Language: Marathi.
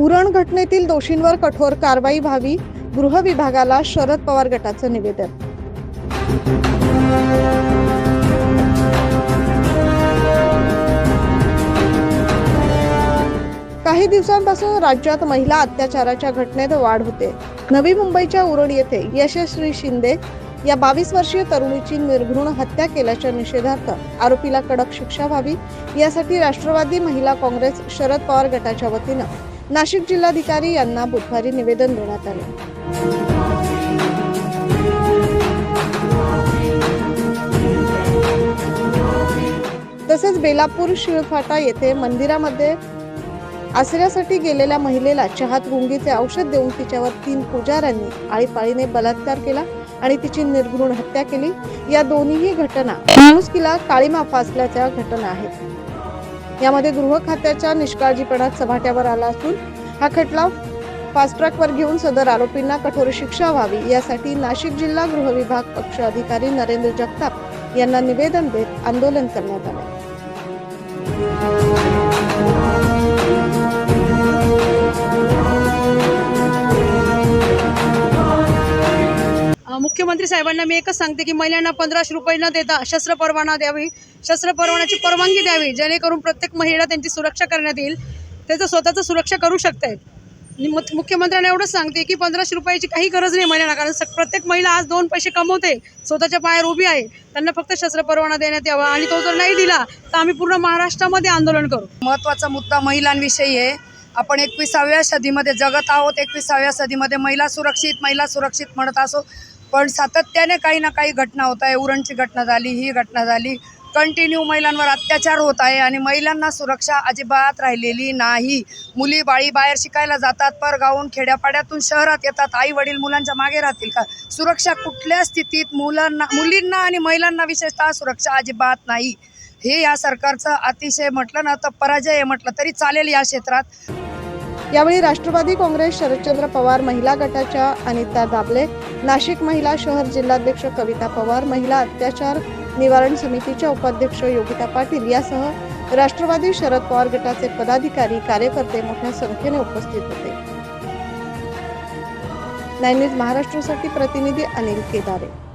उरण घटनेतील दोषींवर कठोर कारवाई व्हावी गृह विभागाला शरद पवार गटाचं निवेदन. काही दिवसांपासून राज्यात महिला अत्याचाराच्या घटनेत वाढ होते. नवी मुंबईच्या उरण येथे यशस्वी शिंदे या बावीस वर्षीय तरुणीची निर्घृण हत्या केल्याच्या निषेधार्थ आरोपीला कडक शिक्षा व्हावी यासाठी राष्ट्रवादी महिला काँग्रेस शरद पवार गटाच्या वतीनं नाशिक जिल्हाधिकारी यांना बुधवारी निवेदन देण्यात आले. तसेच बेलापूर शिळफाटा येथे मंदिरामध्ये आसऱ्यासाठी गेलेल्या महिलेला चहात गुंगीचे औषध देऊन तिच्यावर तीन पुजाऱ्यांनी आळीपाळीने बलात्कार केला आणि तिची निर्घृण हत्या केली. या दोन्हीही घटना माणुसकीला काळीमा फासल्याच्या घटना आहेत. यामध्ये गृह खात्याच्या निष्काळजीपणात सभाट्यावर आला असून हा खटला फास्ट ट्रॅकवर घेऊन सदर आरोपींना कठोर शिक्षा व्हावी यासाठी नाशिक जिल्हा गृह विभाग पक्ष अधिकारी नरेंद्र जगताप यांना निवेदन देत आंदोलन करण्यात आलं. मुख्यमंत्री साहेबांना मी एकच सांगते की महिलांना पंधराशे रुपये न देता शस्त्र परवाना द्यावी. शस्त्र परवान्याची परवानगी द्यावी जेणेकरून प्रत्येक महिला त्यांची सुरक्षा करण्यात येईल. त्याचं स्वतःचं सुरक्षा करू शकतायत. मु- मुख्यमंत्र्यांना एवढंच सांगते की पंधराशे रुपयाची काही गरज नाही महिलांना कारण स- प्रत्येक महिला आज दोन पैसे कमवते. स्वतःच्या पायावर उभी आहे. त्यांना फक्त शस्त्र परवाना देण्यात यावा. आणि तो जर नाही दिला तर आम्ही पूर्ण महाराष्ट्रामध्ये आंदोलन करू. महत्त्वाचा मुद्दा महिलांविषयी आहे. आपण एकविसाव्या सदीमध्ये जगत आहोत. एकविसाव्या सदीमध्ये महिला सुरक्षित महिला सुरक्षित म्हणत असो. पण सातत्याने काही ना काही घटना होत आहे. उरणची घटना झाली ही घटना झाली. कंटिन्यू महिलांवर अत्याचार होत आहे आणि महिलांना सुरक्षा अजिबात राहिलेली नाही. मुली बाळी बाहेर शिकायला जातात परगावून खेड्यापाड्यातून शहरात येतात. आई वडील मुलांच्या मागे राहतील का? सुरक्षा कुठल्या स्थितीत मुलांना मुलींना आणि महिलांना विशेषतः सुरक्षा अजिबात नाही. हे या सरकारचं अतिशय म्हटलं ना तर पराजय आहे म्हटलं तरी चालेल या क्षेत्रात. यावेळी राष्ट्रवादी काँग्रेस शरदचंद्र पवार महिला गटाच्या अनिता दाबले नाशिक महिला शहर जिल्हाध्यक्ष कविता पवार महिला अत्याचार निवारण समितीच्या उपाध्यक्ष योगिता पाटील यासह राष्ट्रवादी शरद पवार गटाचे पदाधिकारी कार्यकर्ते मोठ्या संख्येने उपस्थित होते. नाईन न्यूज महाराष्ट्रासाठी प्रतिनिधी अनिल केदारे.